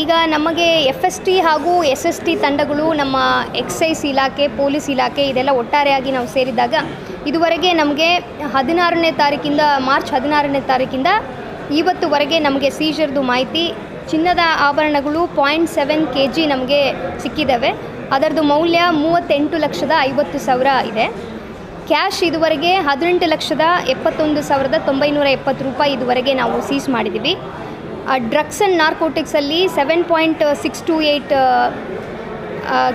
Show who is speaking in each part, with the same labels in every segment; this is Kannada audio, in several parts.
Speaker 1: ಈಗ ನಮಗೆ ಎಫ್ ಎಸ್ ಟಿ ಹಾಗೂ ಎಸ್ ಎಸ್ ಟಿ ತಂಡಗಳು ನಮ್ಮ ಎಕ್ಸೈಸ್ ಇಲಾಖೆ ಪೊಲೀಸ್ ಇಲಾಖೆ ಇದೆಲ್ಲ ಒಟ್ಟಾರೆಯಾಗಿ ನಾವು ಸೇರಿದಾಗ ಇದುವರೆಗೆ ನಮಗೆ ಹದಿನಾರನೇ ತಾರೀಕಿಂದ ಮಾರ್ಚ್ ಹದಿನಾರನೇ ತಾರೀಕಿಂದ ಇವತ್ತುವರೆಗೆ ನಮಗೆ ಸೀಜರ್ದು ಮಾಹಿತಿ, ಚಿನ್ನದ ಆಭರಣಗಳು ಪಾಯಿಂಟ್ ಸೆವೆನ್ ಕೆ ಜಿ ನಮಗೆ ಸಿಕ್ಕಿದ್ದಾವೆ ಅದರದ್ದು ಮೌಲ್ಯ ಮೂವತ್ತೆಂಟು ಲಕ್ಷದ ಐವತ್ತು ಸಾವಿರ ಇದೆ. ಕ್ಯಾಶ್ ಇದುವರೆಗೆ ಹದಿನೆಂಟು ಲಕ್ಷದ ಎಪ್ಪತ್ತೊಂದು ಸಾವಿರದ ತೊಂಬೈನೂರ ಎಪ್ಪತ್ತು ರೂಪಾಯಿ ಇದುವರೆಗೆ ನಾವು ಸೀಸ್ ಮಾಡಿದ್ದೀವಿ. Drugs and ನಾರ್ಕೋಟಿಕ್ಸಲ್ಲಿ seven point six two eight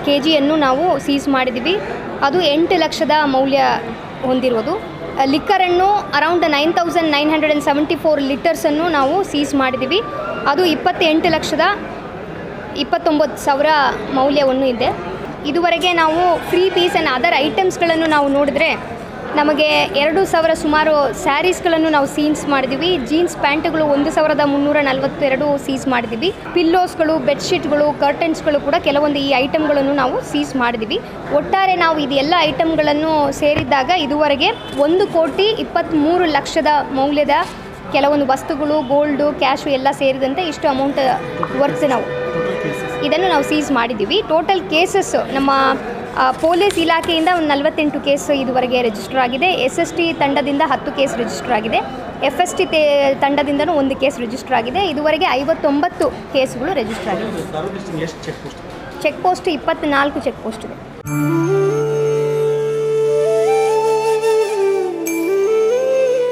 Speaker 1: K ಜಿಯನ್ನು ನಾವು ಸೀಸ್ ಮಾಡಿದ್ದೀವಿ. ಅದು ಎಂಟು ಲಕ್ಷದ ಮೌಲ್ಯ ಹೊಂದಿರೋದು. ಲಿಕ್ಕರನ್ನು around nine thousand nine hundred and seventy four ಲೀಟರ್ಸನ್ನು ನಾವು ಸೀಸ್ ಮಾಡಿದ್ದೀವಿ. ಅದು ಇಪ್ಪತ್ತೆಂಟು ಲಕ್ಷದ ಇಪ್ಪತ್ತೊಂಬತ್ತು ಸಾವಿರ ಮೌಲ್ಯವನ್ನು ಇದೆ. ಇದುವರೆಗೆ ನಾವು ಫ್ರೀ ಪೀಸ್ ಆ್ಯಂಡ್ ಅದರ್ ಐಟಮ್ಸ್ಗಳನ್ನು ನಾವು ನೋಡಿದ್ರೆ ನಮಗೆ ಎರಡು ಸಾವಿರ ಸುಮಾರು ಸ್ಯಾರೀಸ್ಗಳನ್ನು ನಾವು ಸೀನ್ಸ್ ಮಾಡಿದ್ದೀವಿ ಜೀನ್ಸ್ ಪ್ಯಾಂಟ್ಗಳು ಒಂದು ಸಾವಿರದ ಮುನ್ನೂರ ನಲವತ್ತೆರಡು ಸೀಸ್ ಮಾಡಿದ್ದೀವಿ ಪಿಲ್ಲೋಸ್ಗಳು, ಬೆಡ್ಶೀಟ್ಗಳು, ಕರ್ಟನ್ಸ್ಗಳು ಕೂಡ ಕೆಲವೊಂದು ಈ ಐಟಮ್ಗಳನ್ನು ನಾವು ಸೀಸ್ ಮಾಡಿದ್ದೀವಿ ಒಟ್ಟಾರೆ ನಾವು ಇದೆಲ್ಲ ಐಟಮ್ಗಳನ್ನು ಸೇರಿದ್ದಾಗ ಇದುವರೆಗೆ ಒಂದು ಕೋಟಿ ಇಪ್ಪತ್ತ್ಮೂರು ಲಕ್ಷದ ಮೌಲ್ಯದ ಕೆಲವೊಂದು ವಸ್ತುಗಳು, ಗೋಲ್ಡು, ಕ್ಯಾಶು ಎಲ್ಲ ಸೇರಿದಂತೆ ಇಷ್ಟು ಅಮೌಂಟ್ ವರ್ತ್ ನಾವು ಇದನ್ನು ನಾವು ಸೀಸ್ ಮಾಡಿದ್ದೀವಿ ಟೋಟಲ್ ಕೇಸಸ್ ನಮ್ಮ ಪೊಲೀಸ್ ಇಲಾಖೆಯಿಂದ ಒಂದು ನಲವತ್ತೆಂಟು ಕೇಸ್ ಇದುವರೆಗೆ ರಿಜಿಸ್ಟರ್ ಆಗಿದೆ ಎಸ್ ಎಸ್ ಟಿ ತಂಡದಿಂದ ಹತ್ತು ಕೇಸ್ ರಿಜಿಸ್ಟರ್ ಆಗಿದೆ ಎಫ್ ಎಸ್ ಟಿ ತಂಡದಿಂದನೂ ಒಂದು ಕೇಸ್ ರಿಜಿಸ್ಟರ್ ಆಗಿದೆ ಇದುವರೆಗೆ ಐವತ್ತೊಂಬತ್ತು ಕೇಸ್ಗಳು ರಿಜಿಸ್ಟರ್ ಆಗಿದೆ ಚೆಕ್ ಪೋಸ್ಟ್ ಇಪ್ಪತ್ನಾಲ್ಕು ಚೆಕ್ ಪೋಸ್ಟ್ ಇದೆ